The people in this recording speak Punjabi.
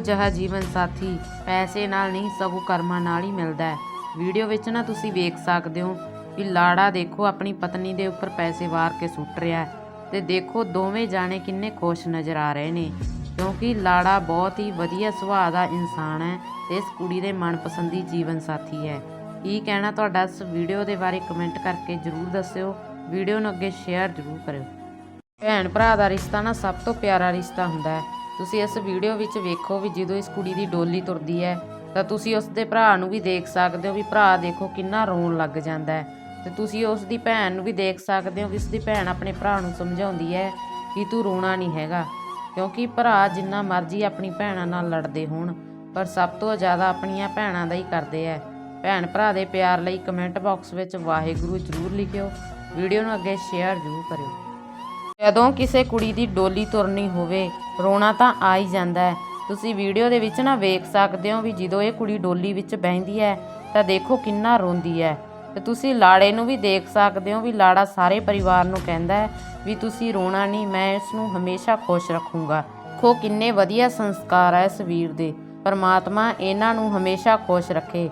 ਜਿਹਾ ਜੀਵਨ ਸਾਥੀ ਪੈਸੇ ਨਾਲ ਨਹੀਂ, ਸਗੋਂ ਕਰਮਾਂ ਨਾਲ ਹੀ ਮਿਲਦਾ ਹੈ। ਵੀਡੀਓ ਵਿੱਚ ਨਾ ਤੁਸੀਂ ਵੇਖ ਸਕਦੇ ਹੋ ਵੀ ਲਾੜਾ ਦੇਖੋ, ਆਪਣੀ ਪਤਨੀ ਦੇ ਉੱਪਰ ਪੈਸੇ ਵਾਰ ਕੇ ਸੁੱਟ ਰਿਹਾ ਤੇ ਦੇਖੋ ਦੋਵੇਂ ਜਾਣੇ ਕਿੰਨੇ ਖੁਸ਼ ਨਜ਼ਰ ਆ ਰਹੇ ਨੇ। ਕਿਉਂਕਿ ਲਾੜਾ ਬਹੁਤ ਹੀ ਵਧੀਆ ਸੁਭਾਅ ਦਾ ਇਨਸਾਨ ਹੈ ਤੇ ਇਸ ਕੁੜੀ ਦੇ ਮਨਪਸੰਦੀ ਜੀਵਨ ਸਾਥੀ ਹੈ। ਕੀ ਕਹਿਣਾ ਤੁਹਾਡਾ? ਇਸ ਵੀਡੀਓ ਦੇ ਬਾਰੇ ਕਮੈਂਟ ਕਰਕੇ ਜਰੂਰ ਦੱਸਿਓ। ਵੀਡੀਓ ਨੂੰ ਅੱਗੇ ਸ਼ੇਅਰ ਜਰੂਰ ਕਰਿਓ। ਭੈਣ ਭਰਾ ਦਾ ਰਿਸ਼ਤਾ ਨਾ ਸਭ ਤੋਂ ਪਿਆਰਾ ਰਿਸ਼ਤਾ ਹੁੰਦਾ ਹੈ। ਤੁਸੀਂ ਇਸ ਵੀਡੀਓ ਵਿੱਚ ਵੇਖੋ ਵੀ ਜਦੋਂ ਇਸ ਕੁੜੀ ਦੀ ਡੋਲੀ ਤੁਰਦੀ ਹੈ, ਤਾਂ ਤੁਸੀਂ ਉਸ ਦੇ ਭਰਾ ਨੂੰ ਵੀ ਦੇਖ ਸਕਦੇ ਹੋ ਵੀ ਭਰਾ ਦੇਖੋ ਕਿੰਨਾ ਰੋਣ ਲੱਗ ਜਾਂਦਾ ਹੈ। ਤੇ ਤੁਸੀਂ ਉਸ ਦੀ ਭੈਣ ਨੂੰ ਵੀ ਦੇਖ ਸਕਦੇ ਹੋ ਵੀ ਉਸ ਦੀ ਭੈਣ ਆਪਣੇ ਭਰਾ ਨੂੰ ਸਮਝਾਉਂਦੀ ਹੈ ਕਿ ਤੂੰ ਰੋਣਾ ਨਹੀਂ ਹੈਗਾ, ਕਿਉਂਕਿ ਭਰਾ ਜਿੰਨਾ ਮਰਜ਼ੀ ਆਪਣੀ ਭੈਣਾਂ ਨਾਲ ਲੜਦੇ ਹੋਣ, ਪਰ ਸਭ ਤੋਂ ਜ਼ਿਆਦਾ ਆਪਣੀਆਂ ਭੈਣਾਂ ਦਾ ਹੀ ਕਰਦੇ ਆ ਭੈਣ ਭਰਾ ਦੇ ਪਿਆਰ ਲਈ ਕਮੈਂਟ ਬਾਕਸ ਵਿੱਚ ਵਾਹਿਗੁਰੂ ਜ਼ਰੂਰ ਲਿਖਿਓ, ਵੀਡੀਓ ਨੂੰ ਅੱਗੇ ਸ਼ੇਅਰ ਜ਼ਰੂਰ ਕਰਿਓ। ਜਦੋਂ ਕਿਸੇ ਕੁੜੀ ਦੀ ਡੋਲੀ ਤੁਰਨੀ ਹੋਵੇ ਰੋਣਾ ਤਾਂ ਆ ਹੀ ਜਾਂਦਾ ਹੈ। ਤੁਸੀਂ ਵੀਡੀਓ ਦੇ ਵਿੱਚ ਨਾ ਵੇਖ ਸਕਦੇ ਹੋ ਵੀ ਜਦੋਂ ਇਹ ਕੁੜੀ ਡੋਲੀ ਵਿੱਚ ਬਹਿੰਦੀ ਹੈ, ਤਾਂ ਦੇਖੋ ਕਿੰਨਾ ਰੋਂਦੀ ਹੈ। ਤੇ ਤੁਸੀਂ ਲਾੜੇ ਨੂੰ ਵੀ ਦੇਖ ਸਕਦੇ ਹੋ ਵੀ ਲਾੜਾ ਸਾਰੇ ਪਰਿਵਾਰ ਨੂੰ ਕਹਿੰਦਾ ਹੈ ਵੀ ਤੁਸੀਂ ਰੋਣਾ ਨਹੀਂ, ਮੈਂ ਇਸ ਨੂੰ ਹਮੇਸ਼ਾ ਖੁਸ਼ ਰੱਖੂੰਗਾ। ਖੋ ਕਿੰਨੇ ਵਧੀਆ ਸੰਸਕਾਰ ਹੈ ਇਸ ਵੀਰ ਦੇ। ਪਰਮਾਤਮਾ ਇਹਨਾਂ ਨੂੰ ਹਮੇਸ਼ਾ ਖੁਸ਼ ਰੱਖੇ।